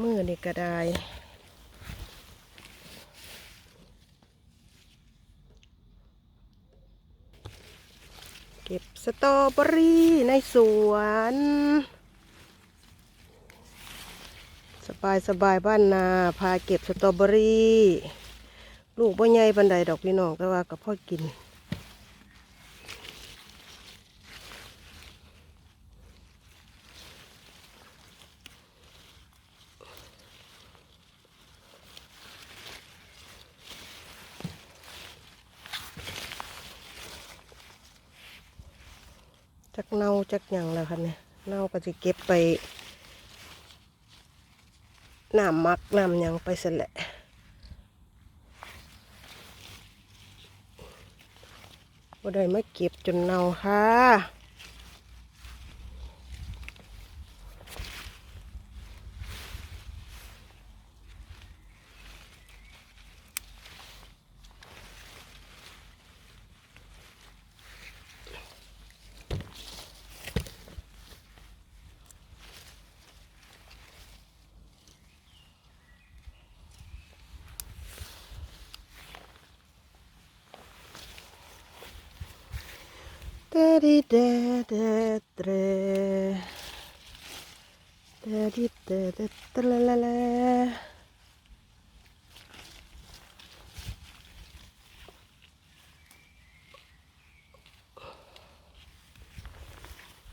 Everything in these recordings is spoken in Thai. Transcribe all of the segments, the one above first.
มือนี่ก็ได้เก็บสตรอเบอรี่ในสวน สบายสบายบ้านนา พาเก็บสตรอเบอรี่ ลูกบ่ใหญ่บันไดดอกพี่น้องแต่ว่ากับพ่อกิน จักเน่าจักหยังแล้วค่ะเนี่ยเน่าก็จะเก็บไปน้ำมักน้ำยังไปเสร็จแหละบ่ได้มาเก็บจนเน่าค่ะเดดิเดเดเดเดดิเดเดเดละละล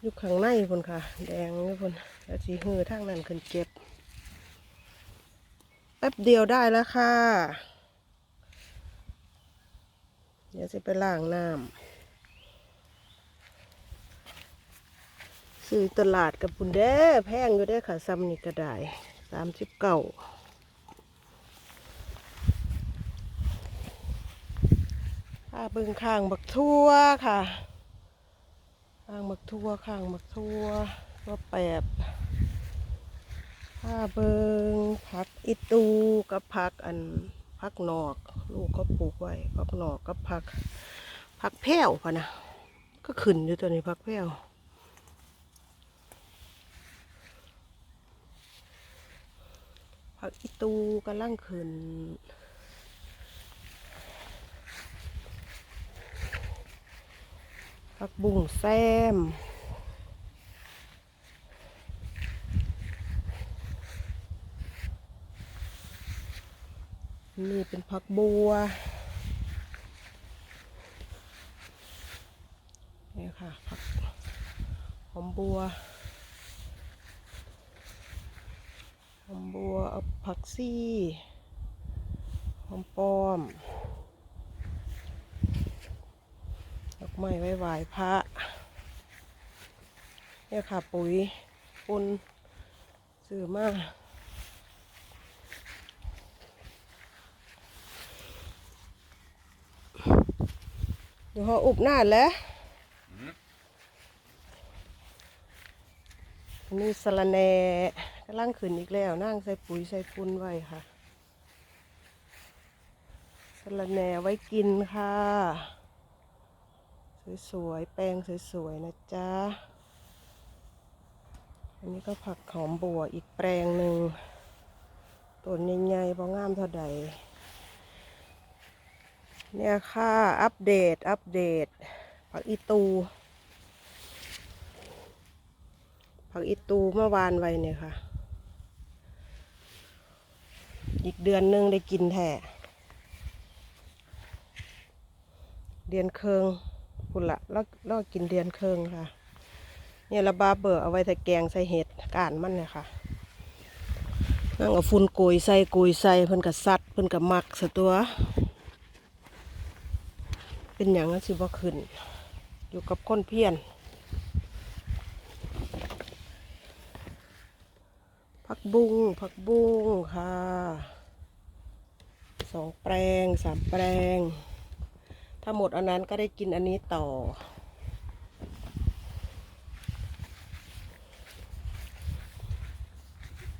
อยู่ข้างในพุ่นค่ะ แดงนี่พุ่นแล้วสีหือทางนั้นขึ้นเก็บแป๊บเดียวได้แล้วค่ะ เดี๋ยวจะไปล้างน้ำ ซื้อตลาดกับปุนเด้แพงอยู่ได้ค่ะซ้ำนี่ก็ได้สามสิบเก้าข้าเบิ่งข้างบักทั่วค่ะ ข้างบักทั่วข้างบักทั่วว่าแปบข้าเบิงผักอิตูกับผักอันผักนอก ลูกเขาปลูกไว้ผักนอกกับผักผักแพ้วพะนะก็ขึ้นอยู่ตัวนี้ผักแพ้ว ผักอีตูกำลังขึ้นผักบุ้งแซมนี่เป็นผักบัวนี่ค่ะผักหอมบัว หอม บัวเอาผักซี่หอมป้อมดอกไม้ไว้ไหว้พระเนี่ยค่ะปุ๋ยปุนซื้อมาเดี๋ยวเขาอุบหน้าแล้วอันนี่สะระแหน่ กำลังขึ้นอีกแล้วนั่งใส่ปุ๋ยใส่ปุนไว้ค่ะสะระแหน่ไว้กินค่ะ สวยๆ แป้งสวยๆ นะจ๊ะ อันนี้ก็ผักหอมบัวอีกแปลงหนึ่งต้นใหญ่ๆบ่งามเท่าใด เนี่ยค่ะ อัปเดต อัปเดต ผักอีตู ผักอีตูเมื่อวานไว้เนี่ยค่ะ อีกเดือนหนึงได้กินแท้เดือนเคืองพุ่นละแล้วแล้วกินเดือนเคืองค่ะ เนี่ยระบาเบอร์เอาไว้ใส่แกงใส่เห็ดก้านมันเนี่ยค่ะนั่งเอาฝุ่นกุยใส่โกยใส่เพิ่นกับซัดเพิ่นกับมักสตัว เป็นอย่างนั้นสิบ่ขึ้น อยู่กับคนเพี้ยน ผักบุ้งผักบุ้งค่ะสองแปลงสามแปลง ถ้าหมดอันนั้นก็ได้กินอันนี้ต่อ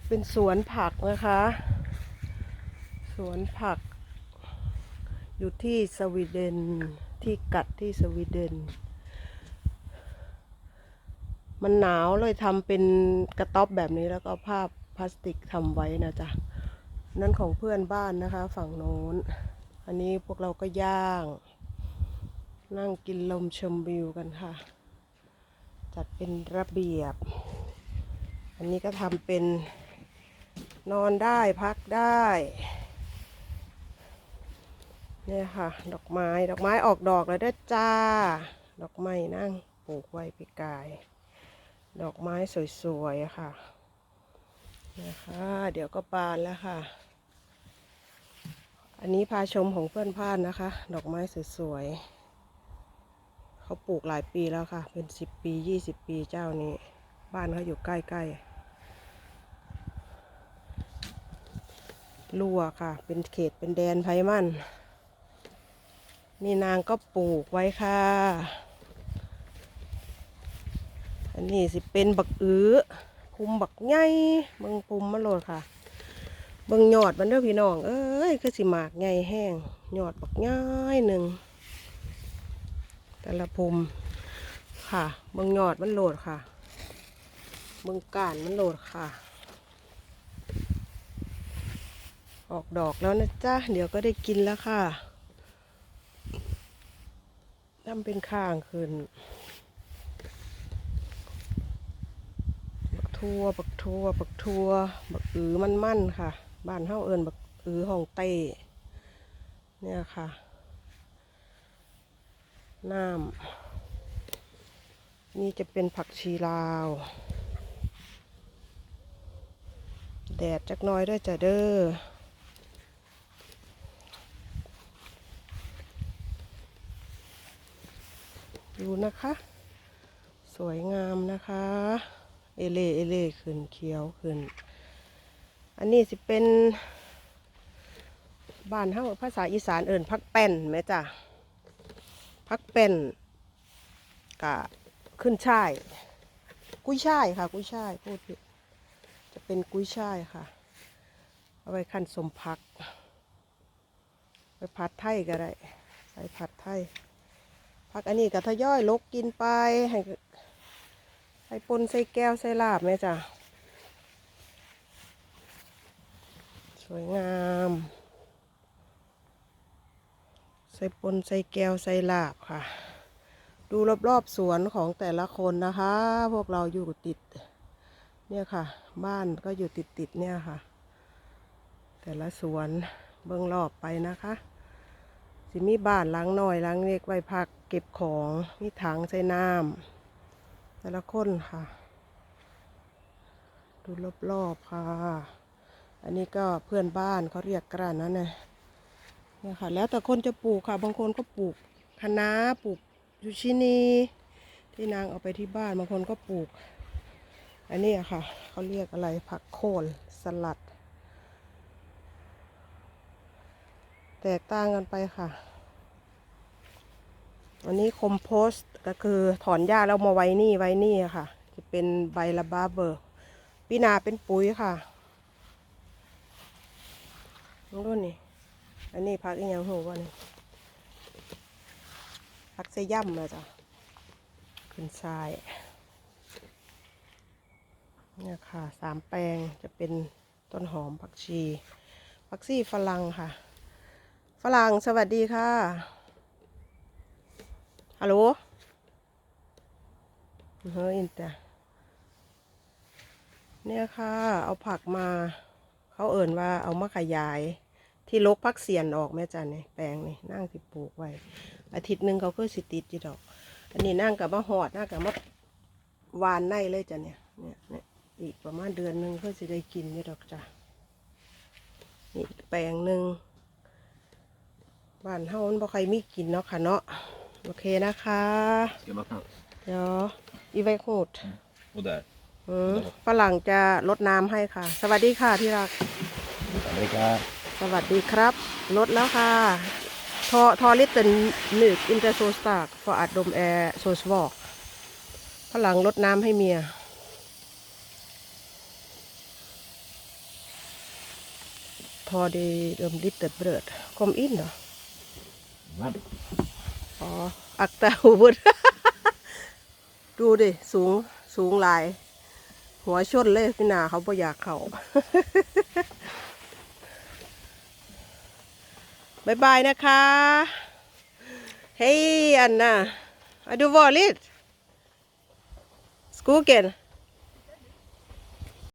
เป็นสวนผักนะคะ สวนผัก อยู่ที่สวีเดนที่กัดที่สวีเดนมันหนาวเลยทำเป็นกระต๊อบแบบนี้แล้วก็เอาผ้า พลาสติกทำไว้นะจ๊ะนั่นของเพื่อนบ้านนะคะ ฝั่งโน้น อันนี้พวกเราก็ย่าง นั่งกินลมชมวิวกันค่ะ จัดเป็นระเบียบ อันนี้ก็ทำเป็นนอนได้พักได้เนี่ยค่ะ ดอกไม้ดอกไม้ออกดอกแล้วด้จ้า ดอกไม้นั่งปลูกไว้ปีกาย ดอกไม้สวยๆค่ะ นะคะ เดี๋ยวก็บานแล้วค่ะ อันนี้พาชมของเพื่อนพานนะคะ ดอกไม้สวยๆเขาปลูกหลายปีแล้วค่ะ เป็นสิบปียี่สิบปีเจ้านี้ บ้านเขาอยู่ใกล้ๆลัวค่ะ เป็นเขตเป็นแดนไพมัน นี่นางก็ปลูกไว้ค่ะ อันนี้สิเป็นบักอื้อ ภูมิบักใหญ่เบิ่งภูมิมันโลดค่ะ เบิ่งยอดมันเด้อพี่น้อง เอ้ยคือสิหมากใหญ่แห้งยอดบักใหญ่หนึ่งแต่ละภูมิค่ะเบิ่งยอดมันโหลดค่ะเบิ่งก้านมันโหลดค่ะ ออกดอกแล้วนะจ๊ะ เดี๋ยวก็ได้กินแล้วค่ะทำเป็นข้างขึ้น บัก ทั่วบักทั่วบักทั่วบักอือมันมั่นค่ะ บ้านเฮาเอิญบักอือห้องเต้เนี่ยค่ะ น้ำนี่จะเป็นผักชีลาว แดดจักน้อยด้วยจ้ะเด้อดูนะคะ สวยงามนะคะ เอเล่เอเล่ขึ้นเขียวขึ้น อันนี้สิเป็นบ้านเฮาภาษาอีสานเอิญพักแป้นไหมจ้ะพักแป้นกะขึ้นช่าย กุ้ยช่ายค่ะ กุ้ยช่ายพูดผิดจะเป็นกุ้ยช่ายค่ะ เอาไว้ขั้นสมพัก ไปผัดไทยก็ได้ใส่ผัดไทยผักอันนี้ก็ทยอยลกกินไปให้ ใส่ปนใส่แก้วใส่ลาบไหมจ้ะ สวยงาม ใส่ปนใส่แก้วใส่ลาบค่ะ ดูรอบๆสวนของแต่ละคนนะคะ พวกเราอยู่ติด เนี่ยค่ะ บ้านก็อยู่ติดๆเนี่ยค่ะ แต่ละสวนเบื้องรอบไปนะคะสิมีบ้านล้างหน่อยล้างเล็กไว้พักเก็บของ มีถังใส่น้ำ แต่ละคนค่ะ ดูรอบๆค่ะ อันนี้ก็เพื่อนบ้านเขาเรียกกระนั้นนะเนี่ยค่ะ แล้วแต่คนจะปลูกค่ะ บางคนก็ปลูกคะน้าปลูกยูชินีที่นางเอาไปที่บ้านบางคนก็ปลูก อันนี้ค่ะเขาเรียกอะไรผักโคนสลัด แตกต่างกันไปค่ะ อันนี้คอมโพสต์ก็คือถอนหญ้าแล้วมาไว้นี่ไว้นี่ค่ะ จะเป็นใบละบาเบอร์ปีนาเป็นปุ๋ยค่ะรุ่นนี่อันนี้พักอีกอย่างหูว่านี่พักเซย่ำนะจ๊ะขึ้นทรายเนี่ยค่ะสามแปลงจะเป็นต้นหอมผักชีผักชีฝรั่งค่ะ ฝรั่งสวัสดีค่ะ ฮัลโหลเฮ้ยอินแต่เนี่ยค่ะ เอาผักมา เขาเอิ่นว่าเอามาขยาย ที่ลกพักเสียนออกแม่จันนี่แปลงนี่นั่งสิปลูกไว้ อาทิตย์หนึ่งเขาก็สิติดจีดอก อันนี้นั่งกับมะหอดนั่งกับมะวานในเลยจ้ะเนี่ยเนี่ยเนี่ยอีกประมาณเดือนหนึ่งเพื่อสิได้กินนี่ดอกจ้ะนี่แปลงหนึ่งบ้านเฮามันบ่ใครมีกินเนาะค่ะเนาะ โอเคนะคะ Ska jag vattna? เดี๋ยวอีไวโคด Och där. อืมฝรั่งจะลดน้ำให้ค่ะ สวัสดีค่ะที่รัก Amerika. สวัสดีครับ ลดแล้วค่ะ ทอทอลิตเติลนึกอินเตอร์โซสตาร์ฟอร์อัดดมแอร์โซสวอกฝรั่งลดน้ำให้เมีย ทอดีเดิมลิตเติลเบิดคอมอินเหรอ Va? อ๋อ อักตาหูบุดดูดิ สูง สูงลาย หัวชนเลยพี่นาเขาบ่อยากเขาบายบายนะคะ เฮ้ยอันน่ะ I do vanligt. Skogen.